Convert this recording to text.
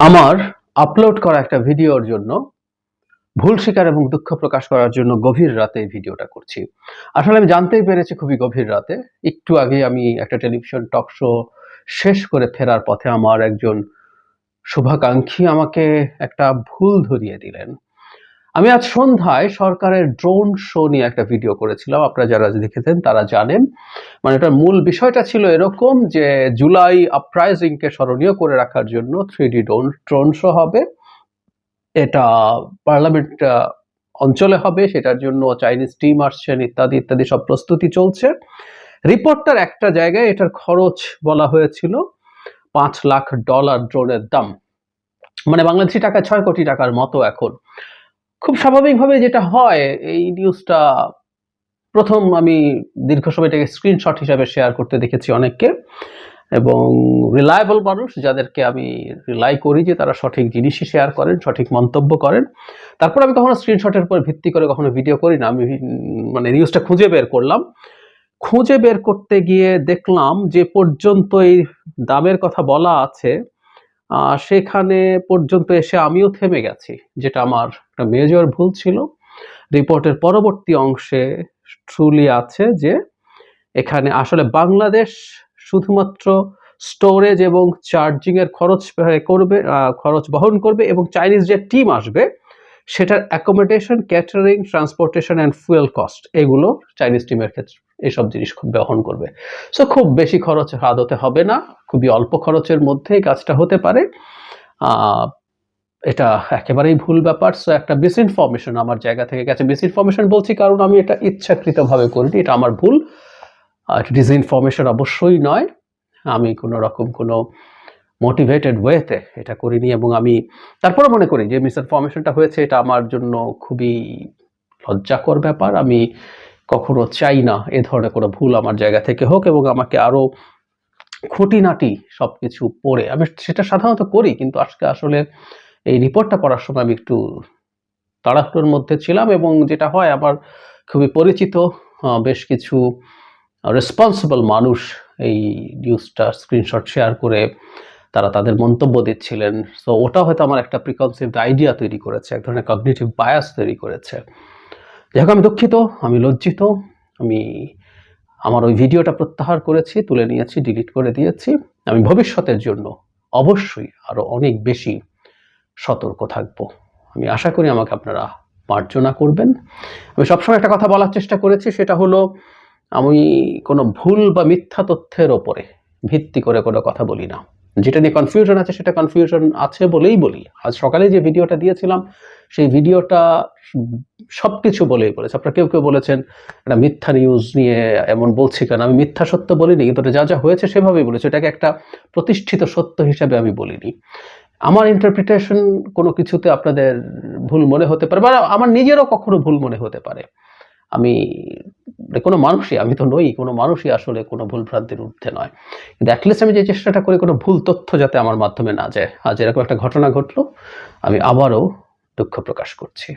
আমার আপলোড করা একটা ভিডিওর জন্য, ভুল স্বীকার এবং দুঃখ প্রকাশ করার জন্য গভীর রাতে এই ভিডিওটা করছি। আসলে আমি জানতেই পেরেছি খুবই গভীর রাতে। একটু আগে আমি একটা টেলিভিশন টক শো শেষ করে ফেরার পথে আমার একজন শুভাকাঙ্ক্ষী আমাকে একটা ভুল ধরিয়ে দিলেন। আমি আজ সন্ধ্যায় সরকারের ড্রোন শো নিয়ে একটা ভিডিও করেছিলাম। আপনারা যারা দেখেছেন তারা জানেন। মানে এটার মূল বিষয়টা ছিল এরকম যে জুলাই আপরাইজিংকে স্মরণীয় করে রাখার জন্য থ্রি ডি ড্রোন শো হবে। এটা পার্লামেন্ট অঞ্চলে হবে, সেটার জন্য চাইনিজ টিম আসছেন ইত্যাদি ইত্যাদি সব প্রস্তুতি চলছে। রিপোর্টটার একটা জায়গায় এটার খরচ বলা হয়েছিল পাঁচ লাখ ডলার ড্রোনের দাম। মানে বাংলাদেশি টাকা ছয় কোটি টাকার মতো এখন। খুব স্বাভাবিকভাবে যেটা হয়, এই নিউজটা প্রথম আমি দীর্ঘ সময় এটাকে স্ক্রিনশট হিসাবে শেয়ার করতে দেখেছি অনেককে এবং রিলায়েবল মানুষ যাদেরকে আমি রিলাই করি যে তারা সঠিক জিনিসই শেয়ার করেন, সঠিক মন্তব্য করেন। তারপর আমি কখনো স্ক্রিনশটের উপর ভিত্তি করে কখনো ভিডিও করি না। আমি মানে নিউজটা খুঁজে বের করলাম। খুঁজে বের করতে গিয়ে দেখলাম যে পর্যন্ত এই দামের কথা বলা আছে সেখানে পর্যন্ত এসে আমিও থেমে গেছি, যেটা আমার একটা মেজর ভুল ছিল। রিপোর্টের পরবর্তী অংশে ট্রুলি আছে যে এখানে আসলে বাংলাদেশ শুধুমাত্র স্টোরেজ এবং চার্জিং এর খরচ করবে খরচ বহন করবে এবং চাইনিজ যে টিম আসবে, সেটার accommodation catering transportation and fuel cost এগুলো চাইনিজ টিমের ক্ষেত্রে এইসব জিনিস খুব বহন করবে। সো খুব বেশি খরচ আদতে হবে না, খুবই অল্প খরচের মধ্যেই কাজটা হতে পারে। এটা একেবারেই ভুল ব্যাপার। সো একটা মিসইনফরমেশন আমার জায়গা থেকে গেছে। মিস মিসইনফরমেশন বলছি কারণ আমি এটা ইচ্ছাকৃতভাবে করিনি, এটা আমার ভুল। ডিসইনফরমেশন অবশ্যই নয়। আমি কোনো রকম কোনো মোটিভেটেড ওয়েতে এটা করিনি এবং আমি তারপরে মনে করি যে মিস মিসইনফরমেশনটা হয়েছে, এটা আমার জন্য খুবই লজ্জাকর ব্যাপার। আমি কখনো চাই না এ ধরনের কোনো ভুল আমার জায়গা থেকে হোক এবং আমাকে আরও খুঁটিনাটি সব কিছু পড়ে। আমি সেটা সাধারণত করি, কিন্তু আজকে আসলে এই রিপোর্টটা পড়ার সময় আমি একটু তাড়াহুড়োর মধ্যে ছিলাম এবং যেটা হয়, আমার খুবই পরিচিত বেশ কিছু রেসপন্সিবল মানুষ এই নিউজটা স্ক্রিনশট শেয়ার করে তারা তাদের মন্তব্য দিচ্ছিলেন। সো ওটা হয়তো আমার একটা প্রিকনসিভড আইডিয়া তৈরি করেছে, এক ধরনের কগনিটিভ বায়াস তৈরি করেছে। যাই আমি দুঃখিত, আমি লজ্জিত, আমি আমার ওই ভিডিওটা প্রত্যাহার করেছি, তুলে নিয়েছি ডিলিট করে দিয়েছি। আমি ভবিষ্যতের জন্য অবশ্যই আরও অনেক বেশি সতর্ক থাকব। আমি আশা করি আমাকে আপনারা মার্জনা করবেন। আমি সবসময় একটা কথা বলার চেষ্টা করেছি, সেটা হলো, আমি কোনো ভুল বা মিথ্যা তথ্যের ওপরে ভিত্তি করে কোনো কথা বলি না। যেটা নিয়ে কনফিউশন আছে, সেটা কনফিউশন আছে বলেই বলি। আজ সকালে যে ভিডিওটা দিয়েছিলাম, সেই ভিডিওটা সব কিছু বলেই বলেছে। আপনারা কেউ কেউ বলেছেন একটা মিথ্যা নিউজ নিয়ে এমন বলছি কেন? আমি মিথ্যা সত্য বলিনি, কিন্তু যা যা হয়েছে সেভাবেই বলেছি। এটাকে একটা প্রতিষ্ঠিত সত্য হিসাবে আমি বলিনি। আমার ইন্টারপ্রিটেশন কোনো কিছুতে আপনাদের ভুল মনে হতে পারে বা আমার নিজেরও কখনো ভুল মনে হতে পারে। আমি মানে কোনো মানুষই, আমি তো নই, কোনো মানুষই আসলে কোনো ভুল ভ্রান্তির ঊর্ধ্বে নয়। কিন্তু অ্যাটলিস্ট আমি যে চেষ্টাটা করি কোনো ভুল তথ্য যাতে আমার মাধ্যমে না যায়। আজ এরকম একটা ঘটনা ঘটলো, আমি আবারও দুঃখ প্রকাশ করছি।